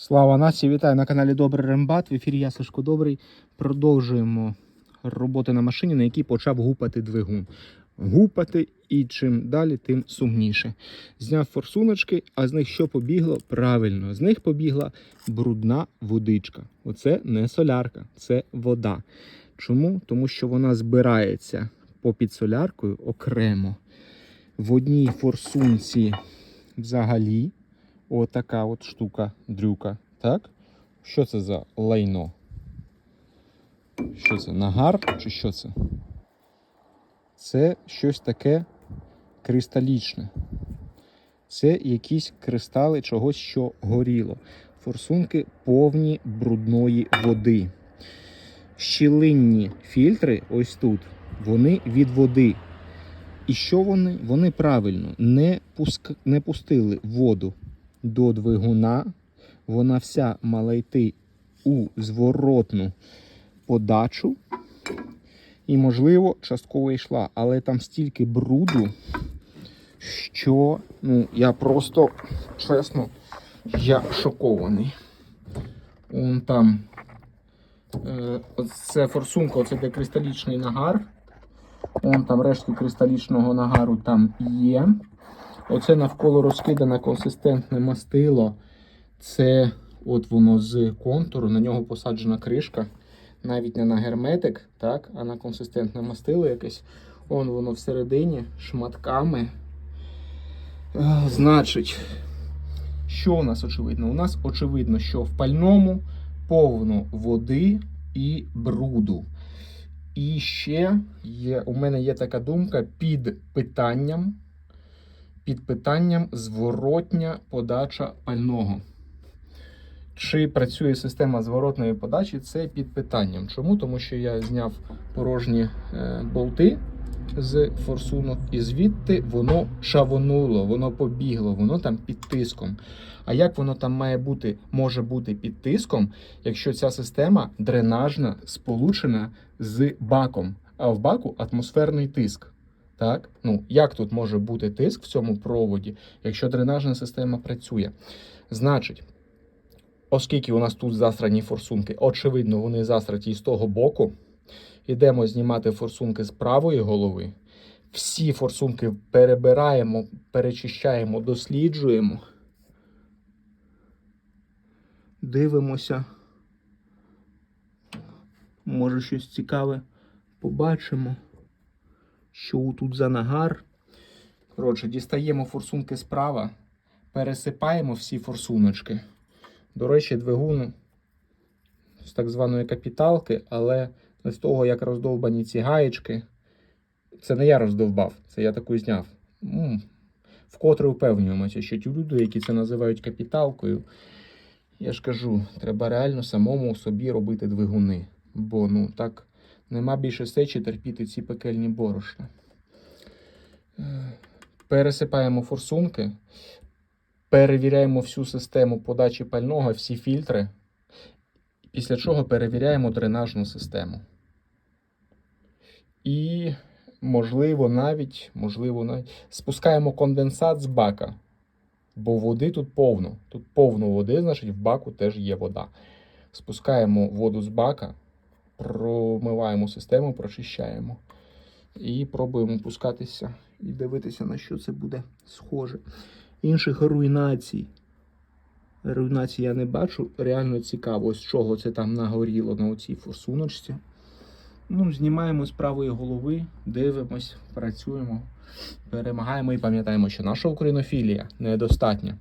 Слава нації, вітаю на каналі Добрий Рембат. В ефірі я Добрий. Продовжуємо роботи на машині, на якій почав гупати двигун. Гупати і чим далі, тим сумніше. Зняв форсуночки, а з них що побігло? Правильно, з них побігла брудна водичка. Оце не солярка, це вода. Чому? Тому що вона збирається попід соляркою окремо. В одній форсунці взагалі отака от штука дрюка. Так? Що це за лайно? Що це? Нагар чи що це? Це щось таке кристалічне. Це якісь кристали чогось, що горіло. Форсунки повні брудної води. Щілинні фільтри, ось тут, вони від води. І що вони? Вони правильно не, пуск... не пустили воду до двигуна. Вона вся мала йти у зворотну подачу. І, можливо, частково йшла. Але там стільки бруду, що ну, я просто, чесно, я шокований. Вон там. Е, це форсунка, оце де кристалічний нагар. Вон там рештки кристалічного нагару там є. Оце навколо розкидане консистентне мастило. Це от воно з контуру, на нього посаджена кришка. Навіть не на герметик, так, а на консистентне мастило якесь. Вон воно всередині шматками. Е, Значить, що у нас очевидно? У нас очевидно, що в пальному повно води і бруду. І ще є, у мене є така думка під питанням, під питанням зворотня подача пального. Чи працює система зворотної подачі, це під питанням. Чому? Тому що я зняв порожні е, болти з форсунок, і звідти воно шавонуло, воно побігло, воно там під тиском. А як воно там має бути, може бути під тиском, якщо ця система дренажна сполучена з баком, а в баку атмосферний тиск. Так? Ну, як тут може бути тиск в цьому проводі, якщо дренажна система працює? Значить, оскільки у нас тут засрані форсунки, очевидно, вони засраті з того боку. Йдемо знімати форсунки з правої голови. Всі форсунки перебираємо, перечищаємо, досліджуємо. Дивимося. Може, щось цікаве побачимо. Що тут за нагар. Коротше, дістаємо форсунки справа, пересипаємо всі форсуночки. До речі, двигун з так званої капіталки, але з того, як роздовбані ці гаєчки, це не я роздовбав, це я таку зняв. Вкотре упевнюємося, що ті люди, які це називають капіталкою, я ж кажу, треба реально самому собі робити двигуни. Бо ну так нема більше сечі терпіти ці пекельні борошна. Е, Пересипаємо форсунки, перевіряємо всю систему подачі пального, всі фільтри. Після чого перевіряємо дренажну систему. І, можливо, навіть, можливо, навіть спускаємо конденсат з бака. Бо води тут повно. Тут повно води, значить в баку теж є вода. Спускаємо воду з бака, промиваємо систему, прочищаємо. І пробуємо пускатися і дивитися, на що це буде схоже. Інших руйнацій. Руйнації я не бачу. Реально цікаво, з чого це там нагоріло на оцій форсуночці. Ну, знімаємо з правої голови, дивимось, працюємо, перемагаємо і пам'ятаємо, що наша українофілія недостатня.